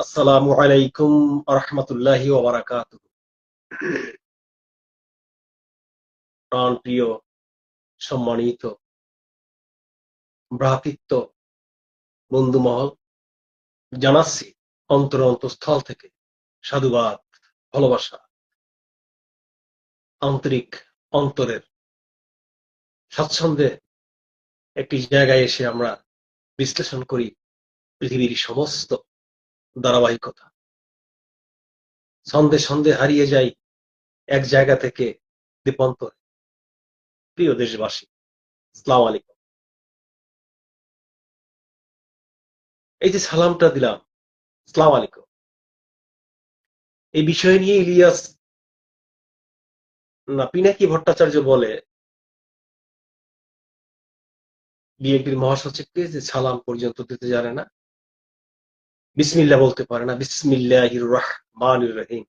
আসসালামু আলাইকুম রহমতুল্লাহি ওবরাকাত প্রাণ প্রিয় সম্মানিত, ভ্রাতৃত্ব, বন্ধুমহল, জানাচ্ছি অন্তর অন্তঃস্থল থেকে সাধুবাদ, ভালোবাসা, আন্তরিক অন্তরের স্বাচ্ছন্দ্যে একটি জায়গায় এসে আমরা বিশ্লেষণ করি পৃথিবীর সমস্ত ধারাবাহিকতা। ছন্দে ছন্দে হারিয়ে যাই এক জায়গা থেকে দীপন্তরে। প্রিয় দেশবাসী সালাম আলাইকুম। এই যে সালামটা দিলাম সালাম আলাইকুম। এই বিষয় নিয়ে ইলিয়াস না পিনাকি ভট্টাচার্য বলে, বিএনপির মহাসচিবকে যে সালাম পর্যন্ত দিতে জানে না বিসমিল্লা বলতে পারে না বিসমিল্লাহ রহমান রহিম।